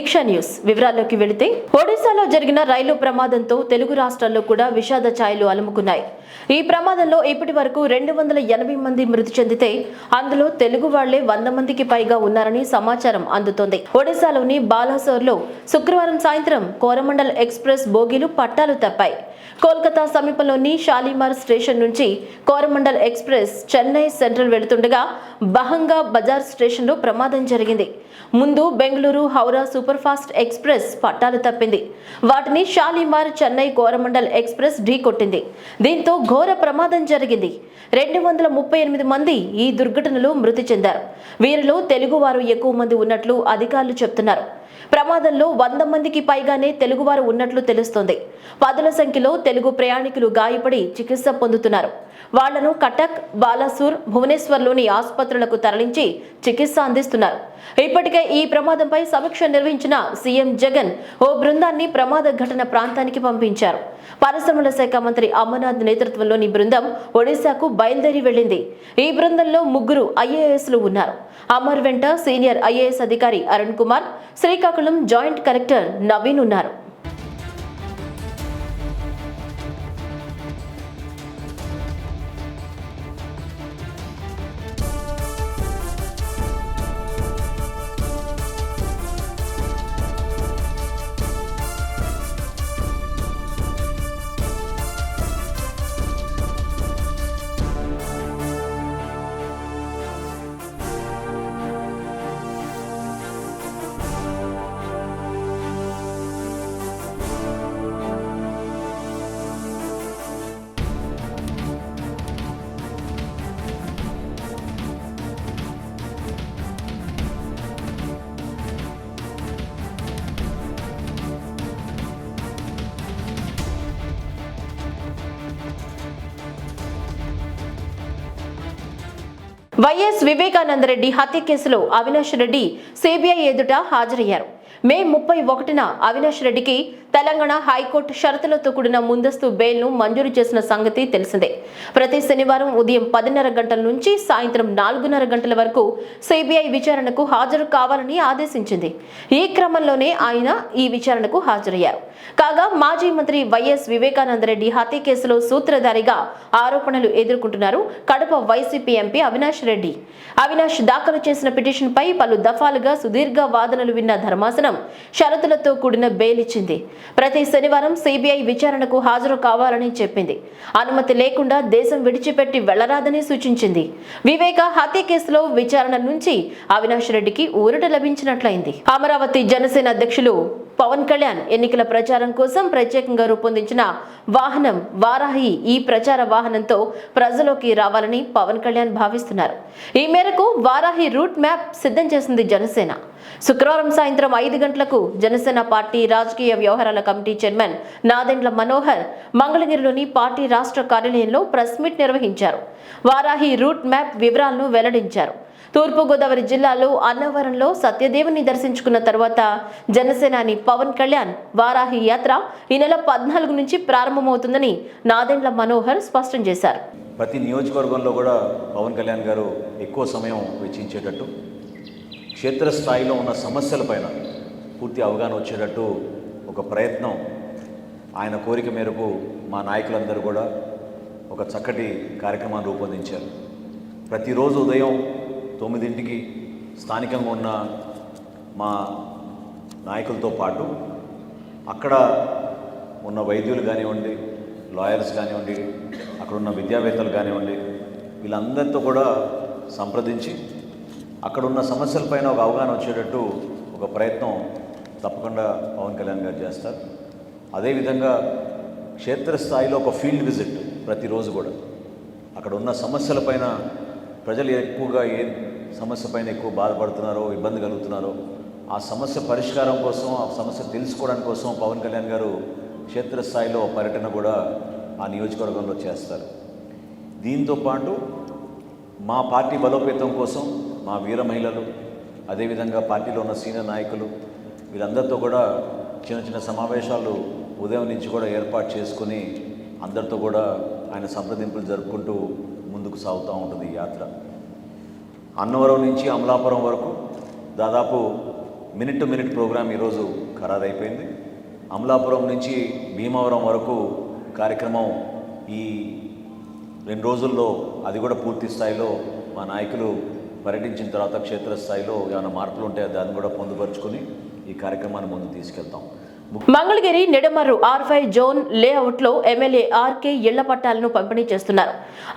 దీక్ష news. వివరాల్లోకి వెళితే ఒడిశాలో జరిగిన రైలు ప్రమాదంతో తెలుగు రాష్ట్రాల్లో కూడా విషాద ఛాయలు అలుముకున్నాయి. ఈ ప్రమాదంలో ఇప్పటి వరకు రెండు వందల ఎనభై మంది మృతి చెందితే అందులో తెలుగు వాళ్ళే వంద మందికి పైగా ఉన్నారని సమాచారం అందుతోంది. ఒడిశాలోని బాలాసోర్లో శుక్రవారం సాయంత్రం కోరమండల్ ఎక్స్ప్రెస్ బోగీలు పట్టాలు తప్పాయి. కోల్కతా సమీపంలోని షాలిమార్ స్టేషన్ నుంచి కోరమండల్ ఎక్స్ప్రెస్ చెన్నై సెంట్రల్ వెళుతుండగా బహంగా బజార్ స్టేషన్లో ప్రమాదం జరిగింది. ముందు Bengaluru Howrah super fast express పట్టాలు తప్పింది. వాటిని షాలిమార్ చెన్నై కోరమండల్ ఎక్స్ప్రెస్ ఢీకొట్టింది దీంతో ఘోర ప్రమాదం జరిగింది. రెండు వందల ముప్పై ఎనిమిది మంది ఈ దుర్ఘటనలో మృతి చెందారు. వీరిలో తెలుగువారు ఎక్కువ మంది ఉన్నట్లు అధికారులు చెప్తున్నారు. ప్రమాదంలో వంద మందికి పైగానే తెలుగువారు ఉన్నట్లు తెలుస్తోంది. పదుల సంఖ్యలో తెలుగు ప్రయాణికులు గాయపడి చికిత్స పొందుతున్నారు. వాళ్ళను కటక్ బాలాసూర్ భువనేశ్వర్లోని ఆసుపత్రులకు తరలించి చికిత్స అందిస్తున్నారు. ఇప్పటికే ఈ ప్రమాదంపై సమీక్ష నిర్వహించిన సీఎం జగన్ ఓ బృందాన్ని ప్రమాద ఘటన ప్రాంతానికి పంపించారు. పరిశ్రమల శాఖ మంత్రి అమర్నాథ్ నేతృత్వంలోని బృందం ఒడిశాకు బయలుదేరి వెళ్ళింది ఈ బృందంలో ముగ్గురు ఐఏఎస్లు ఉన్నారు. అమర్ వెంట సీనియర్ ఐఏఎస్ అధికారి అరుణ్ కుమార్ శ్రీకాకుళం జాయింట్ కలెక్టర్ నవీన్ ఉన్నారు. వైఎస్ వివేకానందరెడ్డి హత్య కేసులో అవినాష్ రెడ్డి సిబిఐ ఎదుట హాజరయ్యారు. మే ముప్పై ఒకటిన అవినాష్ రెడ్డికి తెలంగాణ హైకోర్టు షరతులతో కూడిన ముందస్తు బెయిల్ను మంజూరు చేసిన సంగతి తెలిసిందే. ప్రతి శనివారం ఉదయం పదిన్నర గంటల నుంచి సాయంత్రం నాలుగున్నర గంటల వరకు సిబిఐ విచారణకు హాజరు కావాలని ఆదేశించింది. ఈ క్రమంలోనే ఆయన ఈ విచారణకు హాజరయ్యారు. కాగా మాజీ మంత్రి వైఎస్ వివేకానందరెడ్డి హత్య కేసులో సూత్రధారిగా ఆరోపణలు ఎదుర్కొంటున్నారు కడప వైసీపీ ఎంపీ అవినాష్ రెడ్డి. అవినాష్ దాఖలు చేసిన పిటిషన్పై పలు దఫాలుగా సుదీర్ఘ వాదనలు విన్న ధర్మాసనం షరతులతో కూడిన బెయిల్ ఇచ్చింది. ప్రతి శనివారం సిబిఐ విచారణకు హాజరు కావాలని చెప్పింది. అనుమతి లేకుండా దేశం విడిచిపెట్టి వెళ్ళరాదని సూచించింది. వివేక హత్య కేసులో విచారణ నుంచి అవినాష్ రెడ్డికి ఊరట లభించినట్లయింది. అమరావతి జనసేన అధ్యక్షులు పవన్ కళ్యాణ్ ఎన్నికల ప్రచారం కోసం ప్రత్యేకంగా రూపొందించిన వాహనం వారాహి ఈ ప్రచార వాహనంతో ప్రజలోకి రావాలని పవన్ కళ్యాణ్ భావిస్తున్నారు. ఈ మేరకు వారాహి రూట్ మ్యాప్ సిద్ధం చేసింది జనసేన. శుక్రవారం సాయంత్రం ఐదు గంటలకు జనసేన పార్టీ రాజకీయ వ్యవహారాల కమిటీ చైర్మన్ నాదెండ్ల మనోహర్ మంగళగిరిలోని పార్టీ రాష్ట్ర కార్యాలయంలో ప్రెస్ మీట్ నిర్వహించారు. వారాహి రూట్ మ్యాప్ వివరాలను వెల్లడించారు. తూర్పుగోదావరి జిల్లాలో అన్నవరంలో సత్యదేవుని దర్శించుకున్న తర్వాత జనసేనాని పవన్ కళ్యాణ్ వారాహి యాత్ర ఈ నెల పద్నాలుగు నుంచి ప్రారంభమవుతుందని నాదెండ్ల మనోహర్ స్పష్టం చేశారు. ప్రతి నియోజకవర్గంలో కూడా పవన్ కళ్యాణ్ గారు ఎక్కువ సమయం వెచ్చించేటట్టు క్షేత్రస్థాయిలో ఉన్న సమస్యలపైన పూర్తి అవగాహన వచ్చేటట్టు ఒక ప్రయత్నం. ఆయన కోరిక మేరకు మా నాయకులందరూ కూడా ఒక చక్కటి కార్యక్రమాన్ని రూపొందించారు. ప్రతిరోజు ఉదయం తొమ్మిదింటికి స్థానికంగా ఉన్న మా నాయకులతో పాటు అక్కడ ఉన్న వైద్యులు కానివ్వండి లాయర్స్ కానివ్వండి అక్కడ ఉన్న విద్యావేత్తలు కానివ్వండి వీళ్ళందరితో కూడా సంప్రదించి అక్కడ ఉన్న సమస్యలపైన ఒక అవగాహన వచ్చేటట్టు ఒక ప్రయత్నం తప్పకుండా పవన్ కళ్యాణ్ గారు చేస్తారు. అదేవిధంగా క్షేత్రస్థాయిలో ఒక ఫీల్డ్ విజిట్ ప్రతిరోజు కూడా. అక్కడ ఉన్న సమస్యలపైన ప్రజలు ఎక్కువగా ఏ సమస్య పైన ఎక్కువ బాధపడుతున్నారో ఇబ్బంది కలుగుతున్నారో ఆ సమస్య పరిష్కారం కోసం ఆ సమస్య తెలుసుకోవడానికి కోసం పవన్ కళ్యాణ్ గారు క్షేత్రస్థాయిలో పర్యటన కూడా ఆ నియోజకవర్గంలో చేస్తారు. దీంతో పాటు మా పార్టీ బలోపేతం కోసం మా వీర మహిళలు అదేవిధంగా పార్టీలో ఉన్న సీనియర్ నాయకులు వీళ్ళందరితో కూడా చిన్న చిన్న సమావేశాలు ఉదయం నుంచి కూడా ఏర్పాటు చేసుకుని అందరితో కూడా ఆయన సంప్రదింపులు జరుపుకుంటూ ముందుకు సాగుతూ ఉంటుంది ఈ యాత్ర. అన్నవరం నుంచి అమలాపురం వరకు దాదాపు మినిట్ టు మినిట్ ప్రోగ్రాం ఈరోజు ఖరారైపోయింది. అమలాపురం నుంచి భీమవరం వరకు కార్యక్రమం ఈ రెండు రోజుల్లో అది కూడా పూర్తి స్థాయిలో మా నాయకులు పర్యటించిన తర్వాత క్షేత్రస్థాయిలో ఏమైనా మార్పులు ఉంటే దాన్ని కూడా పొందుపరుచుకొని ఈ కార్యక్రమాన్ని ముందు తీసుకెళ్తాం. Mangalagiri Nidamarru R five zone లేఅవుట్లో ఎమ్మెల్యే ఆర్కే ఇళ్ళ పట్టాలను పంపిణీ చేస్తున్నారు.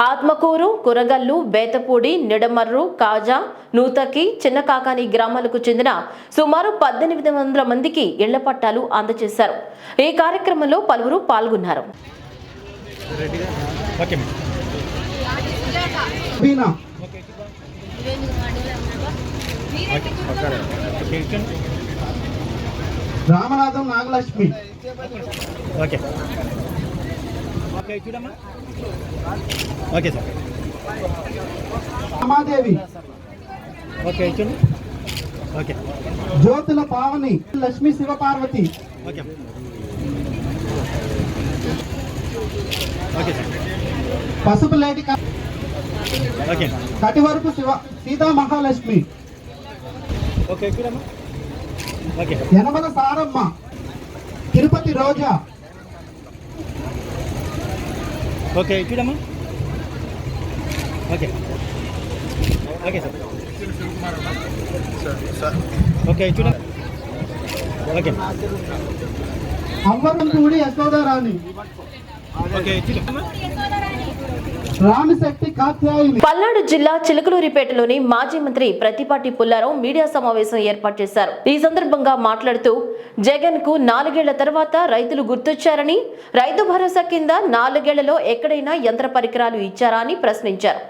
ఆత్మకూరు కురగల్లు బేతపూడి నిడమర్రు కాజా నూతకి చిన్న కాకాని గ్రామాలకు చెందిన సుమారు పద్దెనిమిది వందల మందికి ఇళ్ళ పట్టాలు అందజేశారు. ఈ కార్యక్రమంలో పలువురు పాల్గొన్నారు ఓకే మేడం బీనా ఓకే ఇచ్చండి రామనాథం నాగలక్ష్మి. ఓకే. ఓకే చూడమ్మా. Okay sir. Ramadevi. Okay ఇచ్చండి okay. Jyotula Pavani Lakshmi Sivaparvathi. Okay. Okay sir. Pasupuleti క- ఓకే. కటివరపు శివ సీతా మహాలక్ష్మి. యనమల సారమ్మ తిరుపతి రోజా. ఓకే చూడమ్మా ఓకే. Okay sir. ఓకే చూడమ్మా ఓకే. అవ్వరంపూడి యశోదారాణి. ఓకే చూడమ్మా పల్నాడు జిల్లా చిలకలూరిపేటలోని మాజీ మంత్రి ప్రతిపాటి పుల్లారావు మీడియా సమావేశం ఏర్పాటు చేశారు. ఈ సందర్భంగా మాట్లాడుతూ జగన్కు నాలుగేళ్ళ తర్వాత రైతులు గుర్తొచ్చారని రైతు భరోసా కింద నాలుగేళ్ళలో ఎక్కడైనా యంత్ర పరికరాలు ఇచ్చారా అని ప్రశ్నించారు.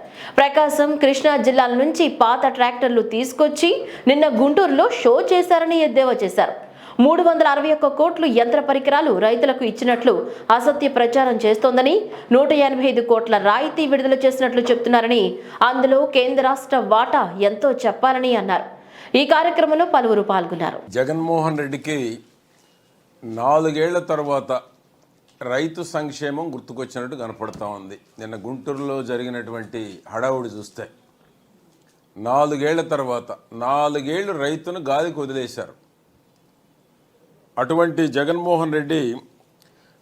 ప్రకాశం కృష్ణా జిల్లాల నుంచి పాత ట్రాక్టర్లు తీసుకొచ్చి నిన్న గుంటూరులో షో చేశారని ఎద్దేవా చేశారు. మూడు వందల అరవై ఒక్క కోట్లు యంత్ర పరికరాలు రైతులకు ఇచ్చినట్లు అసత్య ప్రచారం చేస్తోందని నూట ఎనభై ఐదు కోట్ల రాయితీ విడుదల చేసినట్లు చెప్తున్నారని అందులో కేంద్ర రాష్ట్ర వాటా ఎంతో చెప్పాలని అన్నారు. ఈ కార్యక్రమంలో పలువురు పాల్గొన్నారు. జగన్మోహన్ రెడ్డికి నాలుగేళ్ళ తర్వాత రైతు సంక్షేమం గుర్తుకొచ్చినట్టు కనపడతా ఉంది. నిన్న గుంటూరులో జరిగినటువంటి హడావుడి చూస్తే నాలుగేళ్ళ తర్వాత నాలుగేళ్ళు రైతును గాలికి వదిలేశారు. అటువంటి జగన్మోహన్ రెడ్డి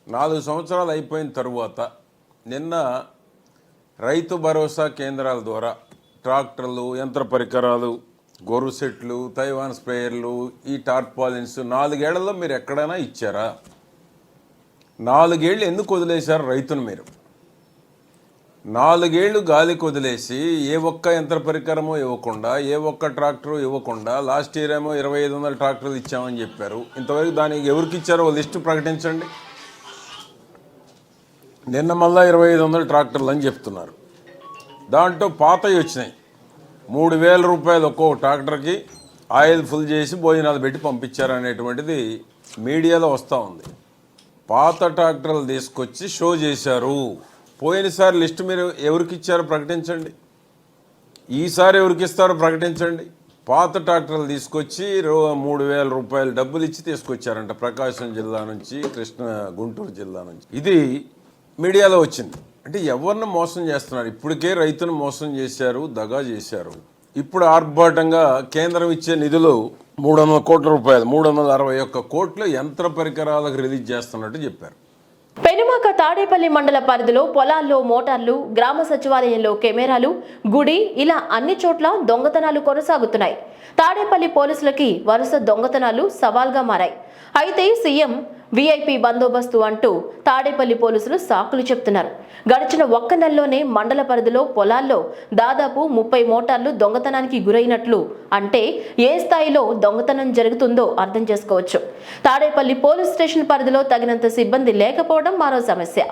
నాలుగు సంవత్సరాలు అయిపోయిన తరువాత నిన్న రైతు భరోసా కేంద్రాల ద్వారా ట్రాక్టర్లు యంత్ర పరికరాలు గొర్రు సెట్లు తైవాన్ స్ప్రేయర్లు ఈ టార్పాలిన్స్ నాలుగేళ్ళలో మీరు ఎక్కడైనా ఇచ్చారా? నాలుగేళ్ళు ఎందుకు వదిలేశారు రైతును మీరు? నాలుగేళ్ళు గాలికి వదిలేసి ఏ ఒక్క యంత్ర పరికరమో ఇవ్వకుండా ఏ ఒక్క ట్రాక్టరు ఇవ్వకుండా లాస్ట్ ఇయర్ ఏమో ఇరవై ఐదు వందల ట్రాక్టర్లు ఇచ్చామని చెప్పారు. ఇంతవరకు దానికి ఎవరికి ఇచ్చారో లిస్టు ప్రకటించండి. నిన్న మళ్ళా ఇరవై ఐదు వందల ట్రాక్టర్లు అని చెప్తున్నారు. దాంట్లో పాతవి వచ్చినాయి. మూడు వేల రూపాయలు ఒక్కో ట్రాక్టర్కి ఆయిల్ ఫుల్ చేసి భోజనాలు పెట్టి పంపించారు అనేటువంటిది మీడియాలో వస్తూ ఉంది. పాత ట్రాక్టర్లు తీసుకొచ్చి షో చేశారు. పోయినసారి లిస్టు మీరు ఎవరికి ఇచ్చారో ప్రకటించండి. ఈసారి ఎవరికి ఇస్తారో ప్రకటించండి. పాత ట్రాక్టర్లు తీసుకొచ్చి రో మూడు వేల రూపాయలు డబ్బులు ఇచ్చి తీసుకొచ్చారంట ప్రకాశం జిల్లా నుంచి కృష్ణ గుంటూరు జిల్లా నుంచి. ఇది మీడియాలో వచ్చింది. అంటే ఎవరిని మోసం చేస్తున్నారు? ఇప్పటికే రైతును మోసం చేశారు దగా చేశారు. ఇప్పుడు ఆర్భాటంగా కేంద్రం ఇచ్చే నిధులు మూడు వందల కోట్ల రూపాయలు మూడు వందల అరవై ఒక్క కోట్లు యంత్ర పరికరాలకు రిలీజ్ చేస్తున్నట్టు చెప్పారు. పెనుమాక తాడేపల్లి మండల పరిధిలో పొలాల్లో మోటార్లు గ్రామ సచివాలయంలో కెమెరాలు గుడి ఇలా అన్ని చోట్ల దొంగతనాలు కొనసాగుతున్నాయి. తాడేపల్లి పోలీసులకి వరుస దొంగతనాలు సవాల్గా మారాయి. అయితే సీఎం వీఐపీ బందోబస్తు అంటూ తాడేపల్లి పోలీసులు సాకులు చెప్తున్నారు. గడిచిన ఒక్క నెలలోనే మండల పరిధిలో పొలాల్లో దాదాపు ముప్పై మోటార్లు దొంగతనానికి గురైనట్లు అంటే ఏ స్థాయిలో దొంగతనం జరుగుతుందో అర్థం చేసుకోవచ్చు. తాడేపల్లి పోలీస్ స్టేషన్ పరిధిలో తగినంత సిబ్బంది లేకపోవడం మరో సమస్య.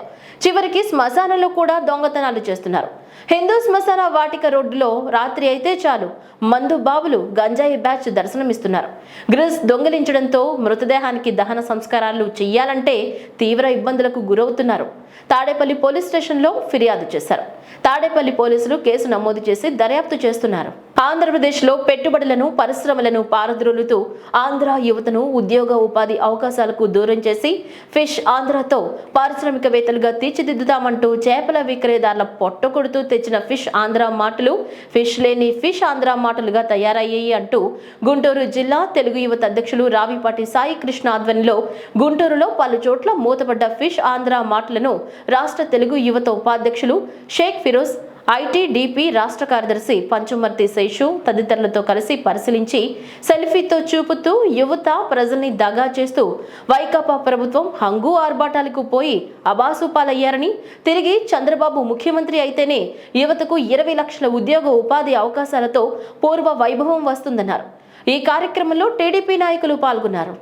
చివరికి శ్మశానంలో కూడా దొంగతనాలు చేస్తున్నారు. హిందూ శ్మశాన వాటిక రోడ్డులో రాత్రి అయితే చాలు. మందు బాబులు గంజాయి బ్యాచ్ దర్శనమిస్తున్నారు. గ్రిస్ దొంగిలించడంతో మృతదేహానికి దహన సంస్కారాలు చెయ్యాలంటే తీవ్ర ఇబ్బందులకు గురవుతున్నారు. తాడేపల్లి పోలీస్ స్టేషన్లో ఫిర్యాదు చేశారు. తాడేపల్లి పోలీసులు కేసు నమోదు చేసి దర్యాప్తు చేస్తున్నారు. ఆంధ్రప్రదేశ్లో పెట్టుబడులను పరిశ్రమలను పారద్రోలుతూ ఆంధ్ర యువతను ఉద్యోగ ఉపాధి అవకాశాలకు దూరం చేసి ఫిష్ ఆంధ్రతో పారిశ్రామికవేత్తలుగా తీర్చిదిద్దుతామంటూ చేపల విక్రయదారుల పొట్టకొడుతూ తెచ్చిన ఫిష్ ఆంధ్ర మాటలు ఫిష్ లేని ఫిష్ ఆంధ్ర మాటలుగా తయారయ్యాయి అంటూ గుంటూరు జిల్లా తెలుగు యువత అధ్యక్షులు రావిపాటి సాయి కృష్ణ ఆధ్వర్యంలో గుంటూరులో పలు చోట్ల మూతపడ్డ ఫిష్ ఆంధ్ర మాటలను రాష్ట్ర తెలుగు యువత ఉపాధ్యక్షులు షేక్ ఫిరోజ్ ఐటీడీపీ రాష్ట్ర కార్యదర్శి పంచుమర్తి శేషు తదితరులతో కలిసి పరిశీలించి సెల్ఫీతో చూపుతూ యువత ప్రజల్ని దగా చేస్తూ వైకాపా ప్రభుత్వం హంగు ఆర్భాటాలకు పోయి అబాసు పాలయ్యారని తిరిగి చంద్రబాబు ముఖ్యమంత్రి అయితేనే యువతకు ఇరవై లక్షల ఉద్యోగ ఉపాధి అవకాశాలతో పూర్వ వైభవం వస్తుందన్నారు. ఈ కార్యక్రమంలో టీడీపీ నాయకులు పాల్గొన్నారు.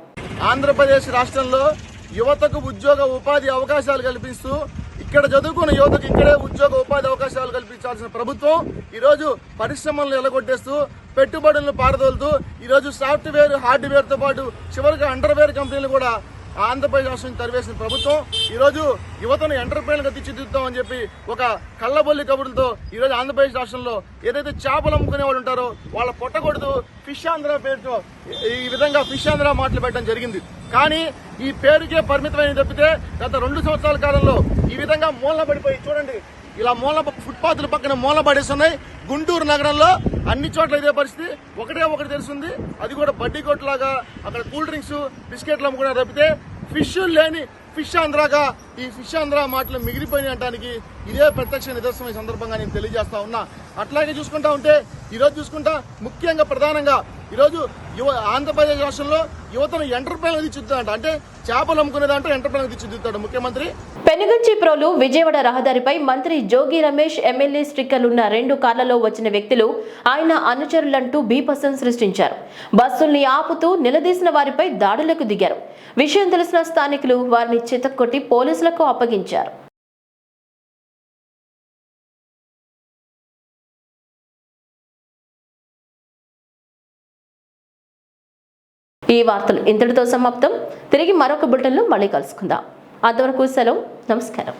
ఆంధ్రప్రదేశ్ రాష్ట్రంలో యువతకు ఉద్యోగ ఉపాధి అవకాశాలు కల్పిస్తూ ఇక్కడ చదువుకున్న యువతకు ఇక్కడే ఉద్యోగ ఉపాధి అవకాశాలు కల్పించాల్సిన ప్రభుత్వం ఈరోజు పరిశ్రమలను ఎలగొట్టేస్తూ పెట్టుబడులను పారదోలుతూ ఈరోజు సాఫ్ట్వేర్ హార్డ్వేర్తో పాటు చివరికి అండర్వేర్ కంపెనీలు కూడా ఆంధ్రప్రదేశ్ రాష్ట్రం తరివేసిన ప్రభుత్వం ఈరోజు యువతను ఎంటర్ప్రైన్గా తీర్చిదిద్దామని చెప్పి ఒక కళ్ళబొల్లి కబుర్లతో ఈరోజు ఆంధ్రప్రదేశ్ రాష్ట్రంలో ఏదైతే చేపలు అమ్ముకునే వాళ్ళు ఉంటారో వాళ్ళ పొట్టకొడుతూ ఫిష్ ఆంధ్ర పేరుతో ఈ విధంగా ఫిష్ ఆంధ్ర మాటలు పెట్టడం జరిగింది. కానీ ఈ పేరుకే పరిమితమైన తప్పితే గత రెండు సంవత్సరాల కాలంలో ఈ విధంగా మూలన పడిపోయి చూడండి ఇలా మూల ఫుట్పాత్ల పక్కన మూల పడేస్తున్నాయి. గుంటూరు నగరంలో అన్ని చోట్ల ఇదే పరిస్థితి. ఒకటే ఒకటి తెలుస్తుంది అది కూడా బడ్డీ కొట్టులాగా అక్కడ కూల్ డ్రింక్స్ బిస్కెట్లు అమ్ముకున్నారు తప్పితే ఫిష్ లేని ఫిష్ ఆంధ్రాగా ఈ ఫిష్ ఆంధ్ర మాటలు మిగిలిపోయినాయి అంటానికి ఇదే ప్రత్యక్ష నిదర్శనం ఈ సందర్భంగా నేను తెలియజేస్తా ఉన్నా. అట్లాగే చూసుకుంటా ఉంటే ఈరోజు చూసుకుంటా ముఖ్యంగా ప్రధానంగా ఈరోజు యువ ఆంధ్రప్రదేశ్ రాష్ట్రంలో యువతను ఎంటర్ప్రైనర్ తీర్చిదిద్దాడంట. అంటే చేపలు అమ్ముకునే దాంట్లో ఎంటర్ప్రైనర్ తీర్చిదిద్దాడు ముఖ్యమంత్రి. పెనుగంచి ప్రోలు విజయవాడ రహదారిపై మంత్రి జోగి రమేష్ ఎమ్మెల్యే స్టిక్కర్లున్న రెండు కార్లలో వచ్చిన వ్యక్తులు ఆయన అనుచరులంటూ బీపసం సృష్టించారు. బస్సుల్ని ఆపుతూ నిలదీసిన వారిపై దాడులకు దిగారు. విషయం తెలిసిన స్థానికులు వారిని చితక్కొట్టి పోలీసులకు అప్పగించారు. ఈ వార్తలు ఇంతటితో సమాప్తం. తిరిగి మరొక బులెటిన్లో మళ్ళీ కలుసుకుందాం. అంతవరకు సెలవు. నమస్కారం.